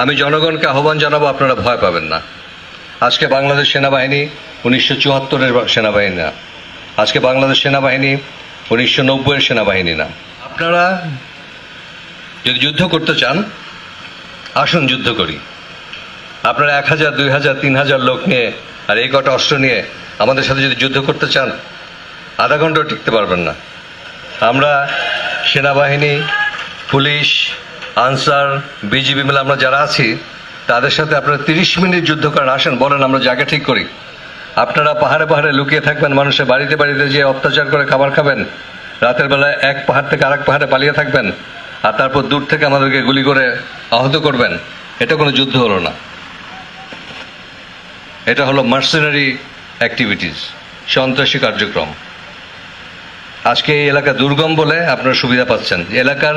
আমি জনগণকে আহ্বান জানাব, আপনারা ভয় পাবেন না। আজকে বাংলাদেশ সেনাবাহিনী উনিশশো চুয়াত্তরের সেনাবাহিনী না। আজকে বাংলাদেশ সেনাবাহিনী উনিশশো নব্বইয়ের সেনাবাহিনী না। আপনারা যদি যুদ্ধ করতে চান, আসুন যুদ্ধ করি। আপনারা এক হাজার, দুই হাজার, তিন হাজার লোক নিয়ে আর এই কটা অস্ত্র নিয়ে আমাদের সাথে যদি যুদ্ধ করতে চান, আধা ঘন্টাও টিকতে পারবেন না। আমরা সেনাবাহিনী, পুলিশ আনসার, বিজিবি মিলে আমরা যারা আছি, তাদের সাথে আপনারা তিরিশ মিনিট যুদ্ধ করেন। আসেন, বলেন, আমরা জায়গা ঠিক করি। আপনারা পাহাড়ে পাহাড়ে লুকিয়ে থাকবেন, মানুষের বাড়িতে বাড়িতে যে অত্যাচার করে খাবার খাবেন, রাতের বেলায় এক পাহাড় থেকে আরেক পাহাড়ে পালিয়ে থাকবেন, আর তারপর দূর থেকে আমাদেরকে গুলি করে আহত করবেন, এটা কোনো যুদ্ধ হলো না। এটা হলো মার্সেনারি অ্যাক্টিভিটিস সন্ত্রাসী কার্যক্রম। আজকে এই এলাকা দুর্গম বলে আপনারা সুবিধা পাচ্ছেন। এলাকার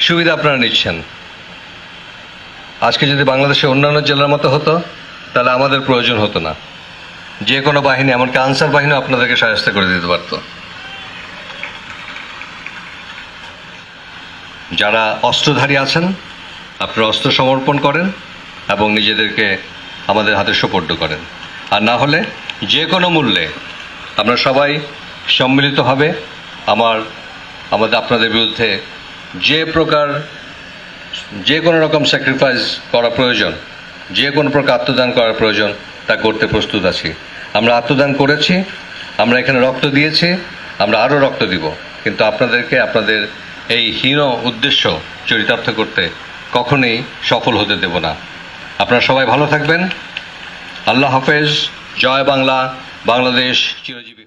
সুবিধা আপনারা নিচ্ছেন। আজকে যদি বাংলাদেশের অন্যান্য জেলার মতো হতো, তাহলে আমাদের প্রয়োজন হতো না। যে কোনো বাহিনী, এমনকি আনসার বাহিনী আপনাদেরকে সাহায্য করে দিতে পারতো। যারা অস্ত্রধারী আছেন, আপনারা অস্ত্র সমর্পণ করেন এবং নিজেদেরকে আমাদের হাতে সোপর্দ করেন। আর না হলে যে কোনো মূল্যে আমরা সবাই সম্মিলিতভাবে আমার, আমাদের, আপনাদের বিরুদ্ধে যে প্রকার, যে কোনো রকম স্যাক্রিফাইস করা প্রয়োজন, যে কোনো প্রকার আত্মদান করার প্রয়োজন, তা করতে প্রস্তুত আছি। আমরা আত্মদান করেছি, আমরা এখানে রক্ত দিয়েছি, আমরা আরও রক্ত দিব। কিন্তু আপনাদেরকে আপনাদের এই হীন উদ্দেশ্য চরিতার্থ করতে কখনোই সফল হতে দেব না। আপনারা সবাই ভালো থাকবেন। আল্লাহ হাফেজ। জয় বাংলা। বাংলাদেশ চিরজীবী।